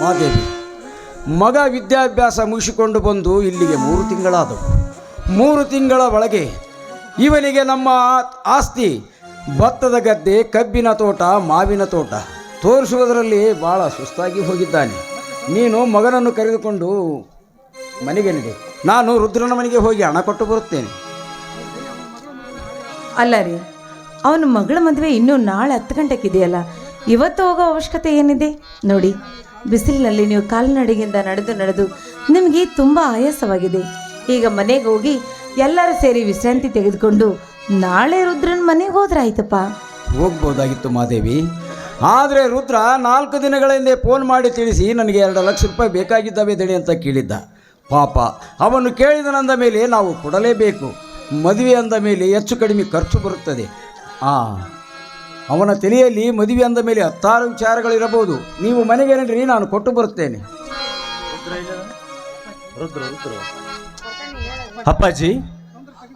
ಮಾದೇವಿ, ಮಗ ವಿದ್ಯಾಭ್ಯಾಸ ಮುಗಿಸಿಕೊಂಡು ಬಂದು ಇಲ್ಲಿಗೆ ಮೂರು ತಿಂಗಳಾದವು. ಮೂರು ತಿಂಗಳ ಒಳಗೆ ಇವನಿಗೆ ನಮ್ಮ ಆಸ್ತಿ, ಭತ್ತದ ಗದ್ದೆ, ಕಬ್ಬಿನ ತೋಟ, ಮಾವಿನ ತೋಟ ತೋರಿಸುವುದರಲ್ಲಿ ಭಾಳ ಸುಸ್ತಾಗಿ ಹೋಗಿದ್ದಾನೆ. ನೀನು ಮಗನನ್ನು ಕರೆದುಕೊಂಡು ಮನೆಗೆ ನಡೆ. ನಾನು ರುದ್ರನ ಮನೆಗೆ ಹೋಗಿ ಹಣ ಕೊಟ್ಟು ಬರುತ್ತೇನೆ. ಅಲ್ಲ ರೀ, ಅವನ ಮಗಳ ಮದುವೆ ಇನ್ನೂ ನಾಳೆ ಹತ್ತು ಗಂಟೆಗಿದೆಯಲ್ಲ ಇವತ್ತು ಹೋಗೋ ಅವಶ್ಯಕತೆ ಏನಿದೆ? ನೋಡಿ. ಬಿಸಿಲಿನಲ್ಲಿ ನೀವು ಕಾಲ್ನಡಿಗೆಯಿಂದ ನಡೆದು ನಡೆದು ನಿಮಗೆ ತುಂಬ ಆಯಾಸವಾಗಿದೆ. ಈಗ ಮನೆಗೆ ಹೋಗಿ ಎಲ್ಲರೂ ಸೇರಿ ವಿಶ್ರಾಂತಿ ತೆಗೆದುಕೊಂಡು ನಾಳೆ ರುದ್ರನ ಮನೆಗೆ ಹೋದ್ರೆ ಆಯ್ತಪ್ಪ. ಹೋಗ್ಬೋದಾಗಿತ್ತು ಮಾದೇವಿ ಆದರೆ ರುದ್ರ ನಾಲ್ಕು ದಿನಗಳ ಹಿಂದೆ ಫೋನ್ ಮಾಡಿ ತಿಳಿಸಿ ನನಗೆ ಎರಡು ಲಕ್ಷ ರೂಪಾಯಿ ಬೇಕಾಗಿದ್ದಾವೆ ದಣಿ ಅಂತ ಕೇಳಿದ್ದ. ಪಾಪ, ಅವನು ಕೇಳಿದನಂದ ಮೇಲೆ ನಾವು ಕೊಡಲೇಬೇಕು. ಮದುವೆ ಅಂದ ಮೇಲೆ ಹೆಚ್ಚು ಕಡಿಮೆ ಖರ್ಚು ಬರುತ್ತದೆ. ಆ ಅವನ ತಲೆಯಲ್ಲಿ ಮದುವೆ ಅಂದ ಮೇಲೆ ಹತ್ತಾರು ವಿಚಾರಗಳಿರಬಹುದು. ನೀವು ಮನೆಗೆ ನಡ್ರಿ ನಾನು ಕೊಟ್ಟು ಬರುತ್ತೇನೆ. ಅಪ್ಪಾಜಿ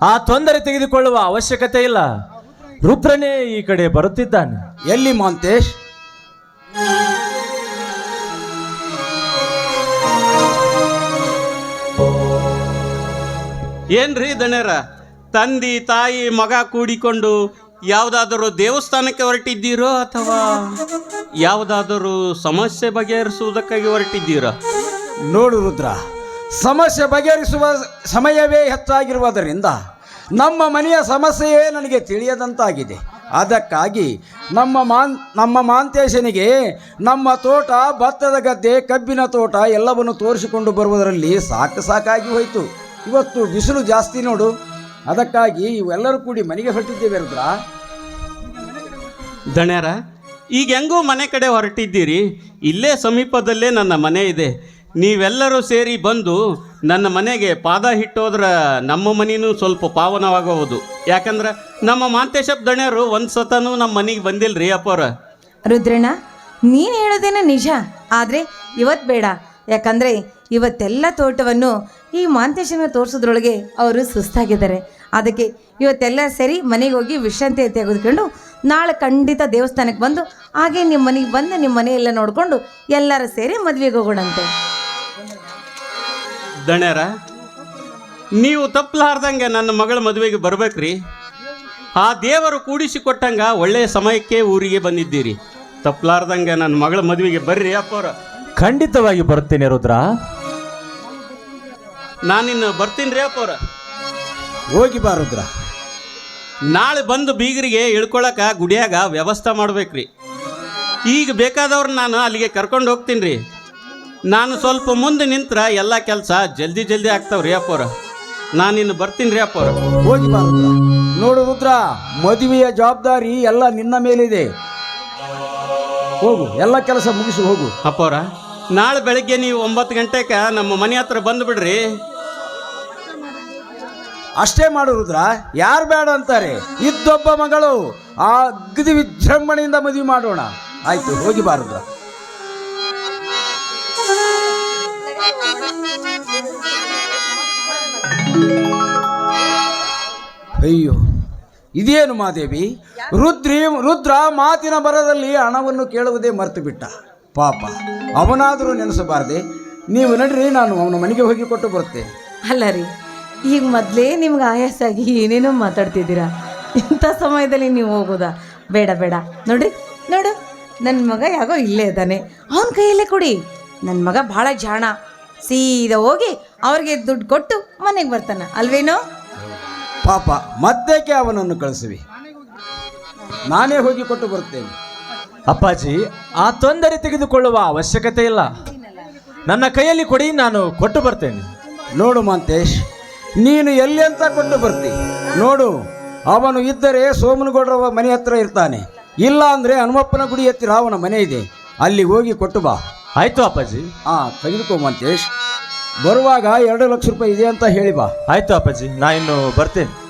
ಆ ತೊಂದರೆ ತೆಗೆದುಕೊಳ್ಳುವ ಅವಶ್ಯಕತೆ ಇಲ್ಲ. ರುದ್ರನೇ ಈ ಕಡೆ ಬರುತ್ತಿದ್ದಾನೆ. ಎಲ್ಲಿ ಮಾಂತೇಶ್? ಏನ್ರಿ ದಣ್ಯರ ತಂದಿ ತಾಯಿ ಮಗ ಕೂಡಿಕೊಂಡು ಯಾವುದಾದರೂ ದೇವಸ್ಥಾನಕ್ಕೆ ಹೊರಟಿದ್ದೀರೋ ಅಥವಾ ಯಾವುದಾದರೂ ಸಮಸ್ಯೆ ಬಗೆಹರಿಸುವುದಕ್ಕಾಗಿ ಹೊರಟಿದ್ದೀರೋ? ನೋಡು ರುದ್ರ, ಸಮಸ್ಯೆ ಬಗೆಹರಿಸುವ ಸಮಯವೇ ಹೆಚ್ಚಾಗಿರುವುದರಿಂದ ನಮ್ಮ ಮನೆಯ ಸಮಸ್ಯೆಯೇ ನನಗೆ ತಿಳಿಯದಂತಾಗಿದೆ. ಅದಕ್ಕಾಗಿ ನಮ್ಮ ಮಾನ್, ನಮ್ಮ ಮಾಂತೇಶನಿಗೆ ನಮ್ಮ ತೋಟ, ಭತ್ತದ ಗದ್ದೆ, ಕಬ್ಬಿನ ತೋಟ ಎಲ್ಲವನ್ನು ತೋರಿಸಿಕೊಂಡು ಬರುವುದರಲ್ಲಿ ಸಾಕು ಸಾಕಾಗಿ ಹೋಯಿತು. ಇವತ್ತು ಬಿಸಿಲು ಜಾಸ್ತಿ ನೋಡು. ಅದಕ್ಕಾಗಿ ಇವೆಲ್ಲರೂ ಕೂಡಿ ಮನೆಗೆ ಹೊರಟಿದ್ದೇವೆ ರುದ್ರ. ದಣ್ಯರ ಈಗ ಹೆಂಗೂ ಮನೆ ಕಡೆ ಹೊರಟಿದ್ದೀರಿ. ಇಲ್ಲೇ ಸಮೀಪದಲ್ಲೇ ನನ್ನ ಮನೆ ಇದೆ. ನೀವೆಲ್ಲರೂ ಸೇರಿ ಬಂದು ನನ್ನ ಮನೆಗೆ ಪಾದ ಹಿಟ್ಟೋದ್ರ ನಮ್ಮ ಮನೆಯೂ ಸ್ವಲ್ಪ ಪಾವನವಾಗಬಹುದು. ಯಾಕಂದ್ರೆ ನಮ್ಮ ಮಾಂತೇಶಪ್ ದಣ್ಯರು ಒಂದು ಸತನೂ ನಮ್ಮ ಮನೆಗೆ ಬಂದಿಲ್ಲ ರೀ ಅಪ್ಪವ್ರ. ರುದ್ರಣ್ಣ, ನೀನು ಹೇಳೋದೇನ ನಿಜ? ಆದರೆ ಇವತ್ತು ಬೇಡ. ಯಾಕಂದರೆ ಇವತ್ತೆಲ್ಲ ತೋಟವನ್ನು ಈ ಮಾಂತೇಶನ ತೋರಿಸೋದ್ರೊಳಗೆ ಅವರು ಸುಸ್ತಾಗಿದ್ದಾರೆ. ಅದಕ್ಕೆ ಇವತ್ತೆಲ್ಲ ಸರಿ ಮನೆಗೆ ಹೋಗಿ ವಿಶ್ರಾಂತಿ ತೆಗೆದುಕೊಂಡು ನಾಳೆ ಖಂಡಿತ ದೇವಸ್ಥಾನಕ್ಕೆ ಬಂದು ಹಾಗೆ ನಿಮ್ಮ ಮನೆಗೆ ಬಂದು ನಿಮ್ಮ ಮನೆಯೆಲ್ಲ ನೋಡಿಕೊಂಡು ಎಲ್ಲರೂ ಸೇರಿ ಮದುವೆಗೆ ಹೋಗೋಣಂತೆ. ದಣ್ಯರ ನೀವು ತಪ್ಪಲಾರ್ದಂಗೆ ನನ್ನ ಮಗಳ ಮದುವೆಗೆ ಬರ್ಬೇಕ್ರಿ. ಆ ದೇವರು ಕೂಡಿಸಿ ಕೊಟ್ಟಂಗ ಒಳ್ಳೆಯ ಸಮಯಕ್ಕೆ ಊರಿಗೆ ಬಂದಿದ್ದೀರಿ. ತಪ್ಪಲಾರ್ದಂಗೆ ನನ್ನ ಮಗಳ ಮದುವೆಗೆ ಬರ್ರಿ ಅಪ್ಪವ್ರ. ಖಂಡಿತವಾಗಿ ಬರುತ್ತೇನೆ ರುದ್ರ. ನಾನಿನ್ನು ಬರ್ತೀನಿ ರೀ ಅಪ್ಪವ್ರ. ಹೋಗಿ ಬಾ ರುದ್ರ. ನಾಳೆ ಬಂದು ಬೀಗರಿಗೆ ಇಳ್ಕೊಳಕ ಗುಡಿಯಾಗ ವ್ಯವಸ್ಥೆ ಮಾಡ್ಬೇಕ್ರಿ. ಈಗ ಬೇಕಾದವ್ರು ನಾನು ಅಲ್ಲಿಗೆ ಕರ್ಕೊಂಡು ಹೋಗ್ತೀನಿ ರೀ ನಾನು ಸ್ವಲ್ಪ ಮುಂದೆ ನಿಂತ್ರ ಎಲ್ಲ ಕೆಲಸ ಜಲ್ದಿ ಜಲ್ದಿ ಆಗ್ತಾವ್ರಿ ಅಪ್ಪವ್ರ. ನಾನಿನ್ನು ಬರ್ತೀನಿ ರೀ ಅಪ್ಪವ್ರ. ಹೋಗಿ ಬಾ ರುದ್ರ. ನೋಡು ರುದ್ರ ಮದುವೆಯ ಜವಾಬ್ದಾರಿ ಎಲ್ಲ ನಿನ್ನ ಮೇಲಿದೆ. ಹೋಗು ಎಲ್ಲ ಕೆಲಸ ಮುಗಿಸಿ ಹೋಗು. ಅಪ್ಪವ್ರ ನಾಳೆ ಬೆಳಗ್ಗೆ ನೀವು ಒಂಬತ್ತು ಗಂಟೆಗೆ ನಮ್ಮ ಮನೆ ಹತ್ರ ಬಂದು ಬಿಡ್ರಿ ಅಷ್ಟೇ ಮಾಡು ರುದ್ರ. ಯಾರು ಬೇಡ ಅಂತಾರೆ? ಇದ್ದೊಬ್ಬ ಮಗಳು. ಆ ಅಗ್ದಿ ವಿಜೃಂಭಣೆಯಿಂದ ಮದುವೆ ಮಾಡೋಣ. ಆಯ್ತು, ಹೋಗಿ ಬಾ ರುದ್ರ. ಅಯ್ಯೋ, ಇದೇನು ಮಾದೇವಿ? ರುದ್ರಿ, ರುದ್ರ ಮಾತಿನ ಬರದಲ್ಲಿ ಹಣವನ್ನು ಕೇಳುವುದೇ ಮರೆತು ಬಿಟ್ಟ ಪಾಪ, ಅವನಾದರೂ ನೆನೆಸಬಾರದೆ. ನೀವು ನಡ್ರಿ, ನಾನು ಅವನ ಮನೆಗೆ ಹೋಗಿ ಕೊಟ್ಟು ಬರುತ್ತೆ ಅಲ್ಲ ರೀ ಈಗ ಮೊದಲೇ ನಿಮ್ಗೆ ಆಯಾಸ ಆಗಿ ಏನೇನೋ ಮಾತಾಡ್ತಿದ್ದೀರಾ? ಇಂಥ ಸಮಯದಲ್ಲಿ ನೀವು ಹೋಗೋದಾ? ಬೇಡ ಬೇಡ. ನೋಡ್ರಿ ನೋಡು. ನನ್ನ ಮಗ ಯಾಗೋ ಇಲ್ಲೇ ಇದ್ದಾನೆ. ಅವನ ಕೈಯಲ್ಲೇ ಕೊಡಿ. ನನ್ನ ಮಗ ಭಾಳ ಜಾಣ. ಸೀದಾ ಹೋಗಿ ಅವ್ರಿಗೆ ದುಡ್ಡು ಕೊಟ್ಟು ಮನೆಗೆ ಬರ್ತಾನೆ. ಅಲ್ವೇನೋ? ಪಾಪ ಮತ್ತೇಕೆ ಅವನನ್ನು ಕಳಿಸುವಿ? ನಾನೇ ಹೋಗಿ ಕೊಟ್ಟು ಬರುತ್ತೇನೆ. ಅಪ್ಪಾಜಿ ಆ ತೊಂದರೆ ತೆಗೆದುಕೊಳ್ಳುವ ಅವಶ್ಯಕತೆ ಇಲ್ಲ. ನನ್ನ ಕೈಯಲ್ಲಿ ಕೊಡಿ ನಾನು ಕೊಟ್ಟು ಬರ್ತೇನೆ. ನೋಡು ಮಾಂತೇಶ್ ನೀನು ಎಲ್ಲಿ ಅಂತ ಕೊಟ್ಟು ಬರ್ತಿ. ನೋಡು ಅವನು ಇದ್ದರೆ ಸೋಮನಗೌಡರ ಮನೆ ಹತ್ರ ಇರ್ತಾನೆ. ಇಲ್ಲ ಅಂದರೆ ಹನುಮಪ್ಪನ ಗುಡಿ ಹತ್ತಿರ ಅವನ ಮನೆ ಇದೆ. ಅಲ್ಲಿ ಹೋಗಿ ಕೊಟ್ಟು ಬಾ. ಆಯ್ತು ಅಪ್ಪಾಜಿ. ಹಾಂ ತೆಗೆದುಕೋ ಮಂತೇಶ್. ಬರುವಾಗ ಎರಡು ಲಕ್ಷ ರೂಪಾಯಿ ಇದೆ ಅಂತ ಹೇಳಿ ಬಾ. ಆಯ್ತು ಅಪ್ಪಾಜಿ ನಾ ಇನ್ನು ಬರ್ತೇನೆ.